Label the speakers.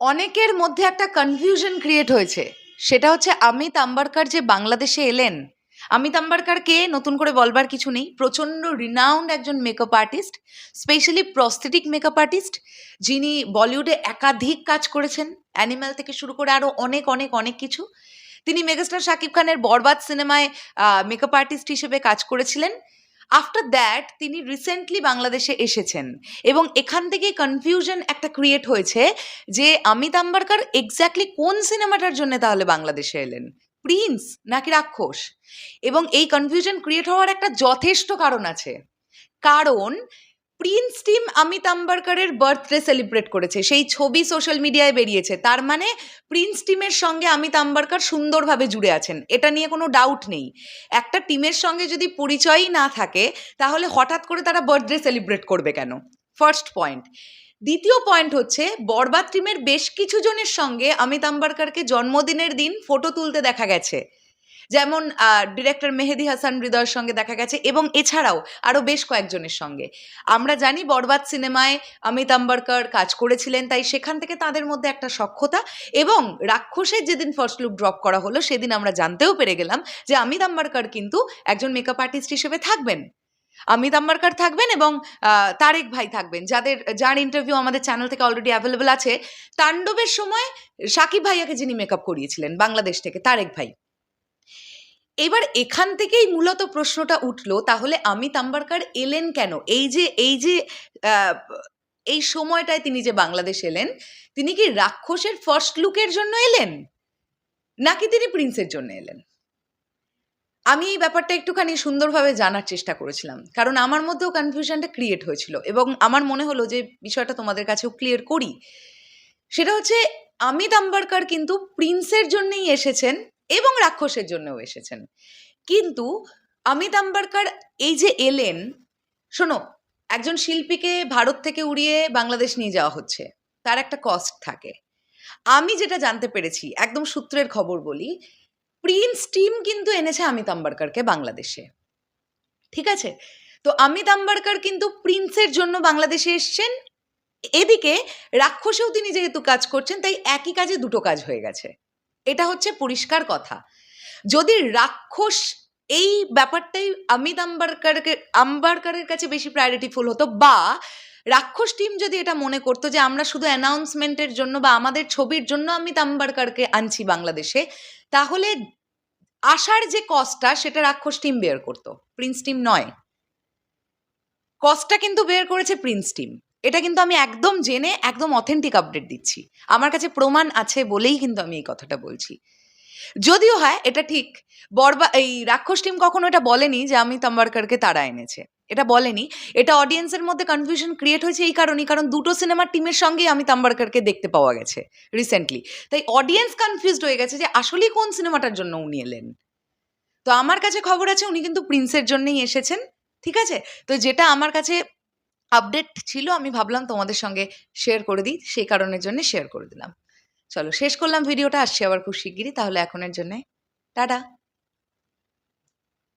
Speaker 1: অনেকের মধ্যে একটা কনফিউশন ক্রিয়েট হয়েছে। সেটা হচ্ছে অমিত আম্বারকার যে বাংলাদেশে এলেন, অমিত আম্বারকারকে নতুন করে বলবার কিছু নেই। প্রচণ্ড রিনাউন্ড একজন makeup artist specially prosthetic makeup artist যিনি বলিউডে একাধিক কাজ করেছেন অ্যানিম্যাল থেকে শুরু করে আরও অনেক অনেক অনেক কিছু। তিনি মেগাস্টার শাকিব খানের বরবাদ সিনেমায় মেকআপ আর্টিস্ট হিসেবে কাজ করেছিলেন। আফটার দ্যাট তিনি রিসেন্টলি বাংলাদেশে এসেছেন এবং এখান থেকে কনফিউশন একটা ক্রিয়েট হয়েছে যে অমিত আম্বারকার এক্স্যাক্টলি কোন সিনেমাটার জন্য তাহলে বাংলাদেশে এলেন? প্রিন্স নাকি রাক্ষস? এবং এই কনফিউশন ক্রিয়েট হওয়ার একটা যথেষ্ট কারণ আছে। কারণ প্রিন্স টিম অমিত আম্বারকারের বার্থডে সেলিব্রেট করেছে। সেই ছবি সোশ্যাল মিডিয়ায় বেরিয়েছে। তার মানে প্রিন্স টিমের সঙ্গে অমিত আম্বারকার সুন্দরভাবে জুড়ে আছেন। এটা নিয়ে কোনো ডাউট নেই। একটা টিমের সঙ্গে যদি পরিচয়ই না থাকে, তাহলে হঠাৎ করে তারা বার্থডে সেলিব্রেট করবে কেন? ফার্স্ট পয়েন্ট দ্বিতীয় পয়েন্ট হচ্ছে, বরবাদ টিমের বেশ কিছু জনের সঙ্গে অমিত আম্বারকারকে জন্মদিনের দিন ফটো তুলতে দেখা গেছে। যেমন ডিরেক্টর মেহেদি হাসান হৃদয়ের সঙ্গে দেখা গেছে এবং এছাড়াও আরও বেশ কয়েকজনের সঙ্গে। আমরা জানি বরবাদ সিনেমায় অমিত আম্বারকার কাজ করেছিলেন, তাই সেখান থেকে তাদের মধ্যে একটা সক্ষতা এবং রাক্ষসের যেদিন ফার্স্ট লুক ড্রপ করা হলো, সেদিন আমরা জানতেও পেরে গেলাম যে অমিত আম্বারকার কিন্তু একজন মেকআপ আর্টিস্ট হিসেবে থাকবেন। অমিত আম্বারকার থাকবেন এবং তারেক ভাই থাকবেন, যাদের, যার ইন্টারভিউ আমাদের চ্যানেল থেকে অলরেডি অ্যাভেলেবল আছে। তাণ্ডবের সময় সাকিব ভাইয়াকে যিনি মেকআপ করিয়েছিলেন, বাংলাদেশ থেকে, তারেক ভাই। এবার এখান থেকেই মূলত প্রশ্নটা উঠল, তাহলে অমিত আম্বারকার এলেন কেন? এই যে এই যে এই সময়টায় তিনি যে বাংলাদেশ এলেন, তিনি কি রাক্ষসের ফার্স্ট লুকের জন্য এলেন? নাকি তিনি প্রিন্সের জন্য এলেন? আমি এই ব্যাপারটা একটুখানি সুন্দরভাবে জানার চেষ্টা করেছিলাম, কারণ আমার মধ্যেও কনফিউশনটা ক্রিয়েট হয়েছিল এবং আমার মনে হলো যে বিষয়টা তোমাদের কাছেও ক্লিয়ার করি। সেটা হচ্ছে অমিত আম্বারকার কিন্তু প্রিন্সের জন্যই এসেছেন এবং রাক্ষসের জন্যও এসেছেন। কিন্তু অমিত আম্বারকার এই যে এলেন, শোনো, একজন শিল্পীকে ভারত থেকে উড়িয়ে বাংলাদেশ নিয়ে যাওয়া হচ্ছে, তার একটা কস্ট থাকে। আমি যেটা জানতে পেরেছি, একদম সূত্রের খবর বলি প্রিন্স টিম কিন্তু এনেছে অমিত আম্বারকারকে বাংলাদেশে। ঠিক আছে? তো অমিত আম্বারকার কিন্তু প্রিন্সের জন্য বাংলাদেশে এসছেন, এদিকে রাক্ষসেও তিনি যেহেতু কাজ করছেন, তাই একই কাজে দুটো কাজ হয়ে গেছে। হচ্ছে পরিষ্কার কথা। যদি রাক্ষস এই ব্যাপারটাই অমিত আম্বারকারকে, আম্বারকারের কাছে বেশি প্রায়োরিটিফুল হতো বা রাক্ষস টিম যদি এটা মনে করতো যে আমরা শুধু অ্যানাউন্সমেন্টের জন্য বা আমাদের ছবির জন্য অমিত আম্বারকারকে আনছি বাংলাদেশে, তাহলে আসার যে কস্টটা সেটা রাক্ষস টিম বের করতো। প্রিন্স টিম নয়। কস্টটা কিন্তু বের করেছে প্রিন্স টিম এটা কিন্তু আমি একদম জেনে, একদম অথেন্টিক আপডেট দিচ্ছি। আমার কাছে প্রমাণ আছে বলেই কিন্তু আমি এই কথাটা বলছি। যদিও হয়, এটা ঠিক। বরবা, এই রাক্ষস টিম কখনো এটা বলেনি যে আমি তাম্বারকারকে তারা এনেছে। এটা বলেনি। এটা অডিয়েন্সের মধ্যে কনফিউশন ক্রিয়েট হয়েছে এই কারণেই, কারণ দুটো সিনেমার টিমের সঙ্গেই আমি তাম্বারকারকে দেখতে পাওয়া গেছে রিসেন্টলি তাই অডিয়েন্স কনফিউজড হয়ে গেছে যে আসলেই কোন সিনেমাটার জন্য উনি এলেন? তো আমার কাছে খবর আছে উনি কিন্তু প্রিন্সের জন্যই এসেছেন, ঠিক আছে? তো যেটা আমার কাছে আপডেট ছিল, আমি ভাবলাম তোমাদের সঙ্গে শেয়ার করে দিই, সেই কারণের জন্য শেয়ার করে দিলাম। চলো, শেষ করলাম ভিডিওটা আসছি আবার খুব শিগগিরই, তাহলে এখনের জন্যে, টাটা।